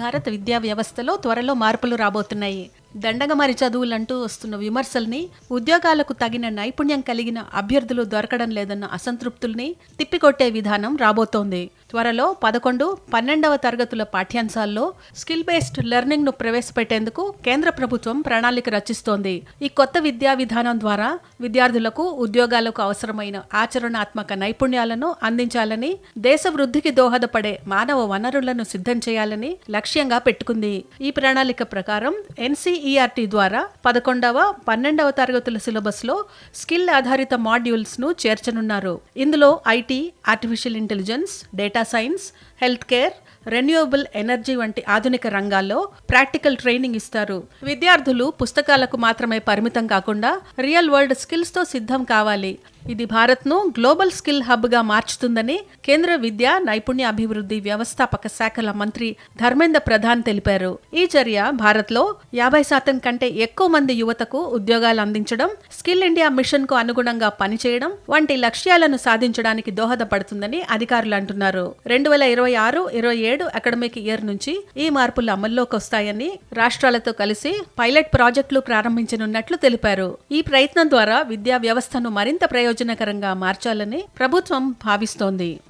భారత విద్యా వ్యవస్థలో త్వరలో మార్పులు రాబోతున్నాయి. దండగమారి చదువులంటూ వస్తున్న విమర్శల్ని ఉద్యోగాలకు తగిన నైపుణ్యం కలిగిన అభ్యర్థులు దొరకడం లేదన్న అసంతృప్తుల్ని తిప్పికొట్టే విధానం రాబోతోంది. త్వరలో పదకొండు పన్నెండవ తరగతుల పాఠ్యాంశాల్లో స్కిల్ బేస్డ్ లెర్నింగ్ను ప్రవేశపెట్టేందుకు కేంద్ర ప్రభుత్వం ప్రణాళిక రచిస్తోంది. ఈ కొత్త విద్యా విధానం ద్వారా విద్యార్థులకు ఉద్యోగాలకు అవసరమైన ఆచరణాత్మక నైపుణ్యాలను అందించాలని దేశ వృద్ధికి దోహదపడే మానవ వనరులను సిద్ధం చేయాలని లక్ష్యంగా పెట్టుకుంది. ఈ ప్రణాళిక ప్రకారం ఎన్సీఈఆర్టీ ద్వారా పదకొండవ పన్నెండవ తరగతుల సిలబస్లో స్కిల్ ఆధారిత మాడ్యూల్స్ను చేర్చనున్నారు. ఇందులో IT artificial intelligence data data science, healthcare, renewable energy వంటి ఆధునిక రంగాల్లో ప్రాక్టికల్ ట్రైనింగ్ ఇస్తారు. విద్యార్థులు పుస్తకాలకు మాత్రమే పరిమితం కాకుండా రియల్ వరల్డ్ స్కిల్స్తో సిద్ధం కావాలి. ఇది భారత్ను గ్లోబల్ స్కిల్ హబ్గా మార్చుతుందని కేంద్ర విద్యా నైపుణ్య అభివృద్ధి వ్యవస్థాపక శాఖల మంత్రి ధర్మేంద్ర ప్రధాన్ తెలిపారు. ఈ చర్య భారత్లో యాభై శాతం కంటే ఎక్కువ మంది యువతకు ఉద్యోగాలు అందించడం స్కిల్ ఇండియా మిషన్కు అనుగుణంగా పనిచేయడం వంటి లక్ష్యాలను సాధించడానికి దోహదపడుతుందని అధికారులు అంటున్నారు. రెండు వేల ఇరవై ఆరు ఇరవై ఏడు అకాడమిక్ ఇయర్ నుంచి ఈ మార్పులు అమల్లోకి వస్తాయని రాష్ట్రాలతో కలిసి పైలట్ ప్రాజెక్టులు ప్రారంభించనున్నట్లు తెలిపారు. ఈ ప్రయత్నం ద్వారా విద్యా వ్యవస్థను మరింత ప్రయోజనకరంగా మార్చాలని ప్రభుత్వం భావిస్తోంది.